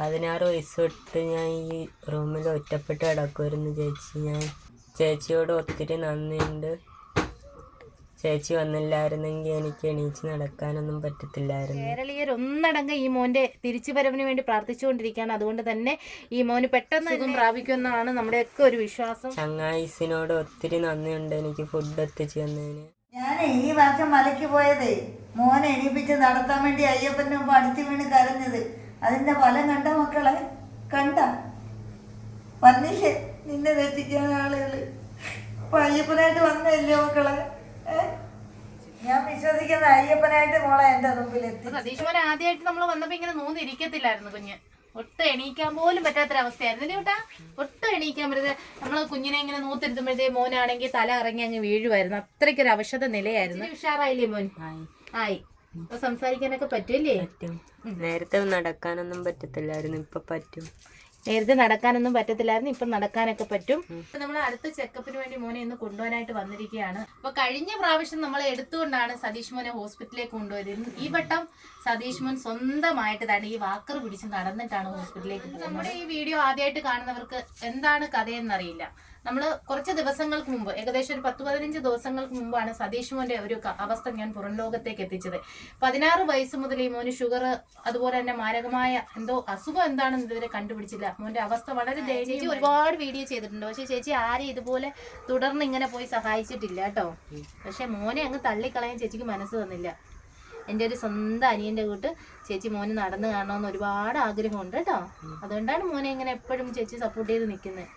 പതിനാറ് വയസ്സ് തൊട്ട് ഞാൻ ഈ റൂമിൽ ഒറ്റപ്പെട്ട് കിടക്കുമായിരുന്നു ചേച്ചി. ഞാൻ ചേച്ചിയോട് ഒത്തിരി നന്ദിയുണ്ട്. ചേച്ചി വന്നില്ലായിരുന്നെങ്കിൽ എനിക്ക് എണീച്ച് നടക്കാനൊന്നും പറ്റത്തില്ലായിരുന്നു. കേരളീയർ ഒന്നടങ്ക ഈ മോന്റെ തിരിച്ചു വരവിന് വേണ്ടി പ്രാർത്ഥിച്ചുകൊണ്ടിരിക്കുകയാണ്. അതുകൊണ്ട് തന്നെ ഈ മോന് പെട്ടെന്ന് സുഖം പ്രാപിക്കുമെന്നാണ് നമ്മുടെയൊക്കെ ഒരു വിശ്വാസം. ചങ്ങായിസിനോട് ഒത്തിരി നന്ദിയുണ്ട് എനിക്ക് ഫുഡ് എത്തിച്ചു തന്നതിന്. ഞാൻ ഈ വർഷം മലയ്ക്ക് പോയതേ. മോനെ എണീപ്പിച്ച് നടത്താൻ വേണ്ടി അയ്യപ്പന്റെ മുമ്പ് അടിച്ചു വീണ് കരഞ്ഞത്. അതിന്റെ ഫലം കണ്ട മക്കളെ കണ്ട. വന്നില്ലേ നിന്നെ രക്ഷിക്കാൻ ആളുകൾ. ഇപ്പൊ അയ്യപ്പനായിട്ട് വന്നല്ലേ മക്കളെ? ഞാൻ വിശ്വസിക്കുന്ന അയ്യപ്പനായിട്ട് മോളെ എന്റെ മുമ്പിലെത്തി. സതീഷ് മോൻ ആദ്യമായിട്ട് നമ്മൾ വന്നപ്പോ ഇങ്ങനെ നൂന്നിരിക്കത്തില്ലായിരുന്നു കുഞ്ഞ്. ഒട്ടും എണീക്കാൻ പോലും പറ്റാത്തൊരവസ്ഥയായിരുന്നു. അല്ലേ കേട്ടാ ഒട്ടും എണീക്കാൻ പറ്റുന്നത് നമ്മൾ കുഞ്ഞിനെ ഇങ്ങനെ നൂത്തിരുത്തുമ്പോഴത്തേ മോനാണെങ്കിൽ തല ഇറങ്ങി അങ്ങ് വീഴുമായിരുന്നു അത്രയ്ക്കൊരു അവശത നിലയായിരുന്നു ഉഷാറായില്ലേ മോൻ? ആയി. ആയി. അപ്പൊ സംസാരിക്കാനൊക്കെ പറ്റുമല്ലേ പറ്റും. നേരത്തെ നടക്കാനൊന്നും പറ്റത്തില്ലായിരുന്നു ഇപ്പൊ പറ്റും. നേരത്തെ നടക്കാനൊന്നും പറ്റത്തില്ലായിരുന്നു ഇപ്പൊ നടക്കാനൊക്കെ പറ്റും. നമ്മൾ അടുത്ത ചെക്കപ്പിന് വേണ്ടി മോനെ ഇന്ന് കൊണ്ടുപോകാനായിട്ട് വന്നിരിക്കുകയാണ്. അപ്പൊ കഴിഞ്ഞ പ്രാവശ്യം നമ്മൾ എടുത്തുകൊണ്ടാണ് സതീഷ് മോനെ ഹോസ്പിറ്റലിലേക്ക് കൊണ്ടുപോയത്. ഈ വട്ടം സതീഷ് മോൻ സ്വന്തമായിട്ട് തന്നെ ഈ വാക്കർ പിടിച്ച് നടന്നിട്ടാണ് ഹോസ്പിറ്റലിലേക്ക് പോകുന്നത്. നമ്മുടെ ഈ വീഡിയോ ആദ്യമായിട്ട് കാണുന്നവർക്ക് എന്താണ് കഥയെന്നറിയില്ല. നമ്മൾ കുറച്ച് ദിവസങ്ങൾക്ക് മുമ്പ് ഏകദേശം ഒരു പത്ത് പതിനഞ്ച് ദിവസങ്ങൾക്ക് മുമ്പാണ് സതീഷ് മോന്റെ ഒരു അവസ്ഥ ഞാൻ പുറം ലോകത്തേക്ക് എത്തിച്ചത്. പതിനാറ് വയസ്സ് മുതൽ ഈ മോന് ഷുഗർ അതുപോലെ തന്നെ മാരകമായ എന്തോ അസുഖം എന്താണെന്ന് ഇതുവരെ കണ്ടുപിടിച്ചില്ല. മോന്റെ അവസ്ഥ വളരെ ചേച്ചി ഒരുപാട് വീഡിയോ ചെയ്തിട്ടുണ്ട്. പക്ഷെ ചേച്ചി ആരും ഇതുപോലെ തുടർന്ന് ഇങ്ങനെ പോയി സഹായിച്ചിട്ടില്ല കേട്ടോ. പക്ഷെ മോനെ അങ്ങ് തള്ളിക്കളയാൻ ചേച്ചിക്ക് മനസ്സ് തന്നില്ല. എന്റെ ഒരു സ്വന്തം അനിയന്റെ കൂട്ട് ചേച്ചി മോന് നടന്നു കാണണമെന്ന് ഒരുപാട് ആഗ്രഹമുണ്ട് കേട്ടോ. അതുകൊണ്ടാണ് മോനെ ഇങ്ങനെ എപ്പോഴും ചേച്ചി സപ്പോർട്ട് ചെയ്ത് നിൽക്കുന്നത്.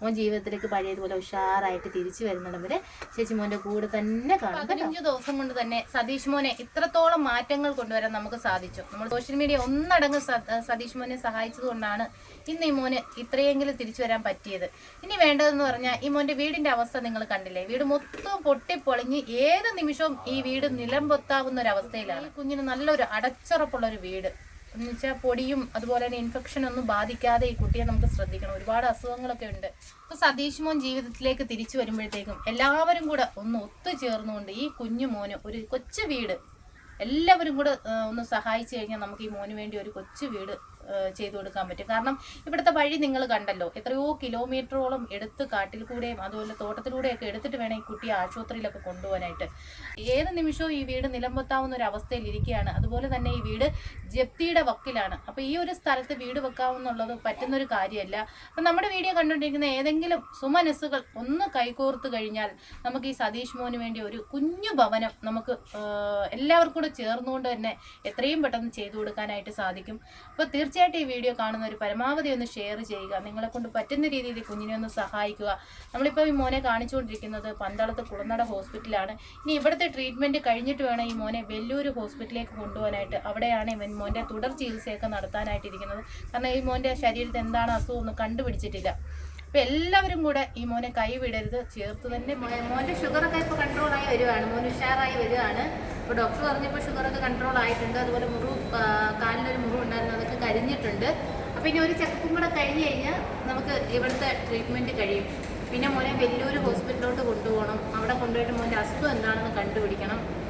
മോൻ ജീവിതത്തിലേക്ക് പഴയതുപോലെ ഉഷാറായിട്ട് തിരിച്ചു വരുന്നിടം വരെ ചേച്ചി മോന്റെ കൂടെ തന്നെ പതിനഞ്ച് ദിവസം കൊണ്ട് തന്നെ സതീഷ് മോനെ ഇത്രത്തോളം മാറ്റങ്ങൾ കൊണ്ടുവരാൻ നമുക്ക് സാധിച്ചു. നമ്മൾ സോഷ്യൽ മീഡിയ ഒന്നടങ്ങ് സതീഷ് മോനെ സഹായിച്ചത് കൊണ്ടാണ് ഇന്ന് ഈ മോന് ഇത്രയെങ്കിലും തിരിച്ചു വരാൻ പറ്റിയത്. ഇനി വേണ്ടതെന്ന് പറഞ്ഞാൽ ഈ മോന്റെ വീടിന്റെ അവസ്ഥ നിങ്ങൾ കണ്ടില്ലേ? വീട് മൊത്തം പൊട്ടിപ്പൊളിഞ്ഞ് ഏത് നിമിഷവും ഈ വീട് നിലം പൊത്താവുന്ന ഒരു അവസ്ഥയിലാണ് കുഞ്ഞിന് നല്ലൊരു അടച്ചുറപ്പുള്ള ഒരു വീട്. എന്ന് വെച്ചാൽ പൊടിയും അതുപോലെ തന്നെ ഇൻഫെക്ഷൻ ഒന്നും ബാധിക്കാതെ ഈ കുട്ടിയെ നമുക്ക് ശ്രദ്ധിക്കണം. ഒരുപാട് അസുഖങ്ങളൊക്കെ ഉണ്ട്. അപ്പൊ സതീഷ് മോൻ ജീവിതത്തിലേക്ക് തിരിച്ചു വരുമ്പോഴത്തേക്കും എല്ലാവരും കൂടെ ഒന്ന് ഒത്തുചേർന്നുകൊണ്ട് ഈ കുഞ്ഞു മോന് ഒരു കൊച്ചു വീട് എല്ലാവരും കൂടെ ഒന്ന് സഹായിച്ചു കഴിഞ്ഞാൽ നമുക്ക് ഈ മോന് വേണ്ടി ഒരു കൊച്ചു വീട് ചെയ്തു കൊടുക്കാൻ പറ്റും. കാരണം ഇവിടുത്തെ വഴി നിങ്ങൾ കണ്ടല്ലോ എത്രയോ കിലോമീറ്ററോളം എടുത്ത് കാട്ടിൽ കൂടെയും അതുപോലെ തോട്ടത്തിലൂടെയൊക്കെ എടുത്തിട്ട് വേണം ഈ കുട്ടിയെ ആശുപത്രിയിലൊക്കെ കൊണ്ടുപോകാനായിട്ട്. ഏത് നിമിഷവും ഈ വീട് നിലംപൊത്താവുന്ന ഒരു അവസ്ഥയിൽ ഇരിക്കുകയാണ്. അതുപോലെ തന്നെ ഈ വീട് ജപ്തിയുടെ വക്കിലാണ്. അപ്പോൾ ഈ ഒരു സ്ഥലത്ത് വീട് വെക്കാവുന്നുള്ളത് പറ്റുന്ന ഒരു കാര്യമല്ല. അപ്പൊ നമ്മുടെ വീഡിയോ കണ്ടുകൊണ്ടിരിക്കുന്ന ഏതെങ്കിലും സുമനസ്സുകൾ ഒന്ന് കൈകോർത്ത് കഴിഞ്ഞാൽ നമുക്ക് ഈ സതീഷ് മോന് വേണ്ടി ഒരു കുഞ്ഞു ഭവനം നമുക്ക് എല്ലാവർക്കും കൂടെ ചേർന്നുകൊണ്ട് തന്നെ എത്രയും പെട്ടെന്ന് ചെയ്തു കൊടുക്കാനായിട്ട് സാധിക്കും. അപ്പോൾ തീർച്ചയായിട്ടും ഈ വീഡിയോ കാണുന്നവർ പരമാവധി ഒന്ന് ഷെയർ ചെയ്യുക. നിങ്ങളെ കൊണ്ട് പറ്റുന്ന രീതിയിൽ കുഞ്ഞിനെ ഒന്ന് സഹായിക്കുക. നമ്മളിപ്പോൾ ഈ മോനെ കാണിച്ചുകൊണ്ടിരിക്കുന്നത് പന്തളത്ത് കുളനട ഹോസ്പിറ്റലാണ് ഇനി ഇവിടുത്തെ ട്രീറ്റ്മെന്റ് കഴിഞ്ഞിട്ട് വേണം ഈ മോനെ വെല്ലൂർ ഹോസ്പിറ്റലിലേക്ക് കൊണ്ടുപോകാനായിട്ട്. അവിടെയാണ് ഇവൻ മോന്റെ തുടർ ചികിത്സയൊക്കെ നടത്താനായിട്ടിരിക്കുന്നത്. കാരണം ഈ മോന്റെ ശരീരത്തിൽ എന്താണ് അസുഖം ഒന്നും കണ്ടുപിടിച്ചിട്ടില്ല. അപ്പൊ എല്ലാവരും കൂടെ ഈ മോനെ കൈവിടരുത് ചേർത്ത് തന്നെ മോ- മോന്റെ ഷുഗറൊക്കെ കൺട്രോൾ ആയി വരുവാണ്. മോൻ ഉഷാറായി വരുവാണ്. ഇപ്പൊ ഡോക്ടർ പറഞ്ഞപ്പോൾ ഷുഗറൊക്കെ കൺട്രോൾ ആയിട്ടുണ്ട്. അതുപോലെ മുറിവ് കാലിനൊരു മുറിവ് ഉണ്ടായിരുന്നു അതൊക്കെ കരിഞ്ഞിട്ടുണ്ട്. അപ്പൊ ഇനി ഒരു ചെക്കപ്പും കൂടെ കഴിഞ്ഞ് കഴിഞ്ഞാൽ നമുക്ക് ഇവിടുത്തെ ട്രീറ്റ്മെന്റ് കഴിയും. പിന്നെ മോനെ വലിയൊരു ഹോസ്പിറ്റലിലോട്ട് കൊണ്ടുപോകണം. അവിടെ കൊണ്ടുപോയിട്ട് മോന്റെ അസുഖം എന്താണെന്ന് കണ്ടുപിടിക്കണം.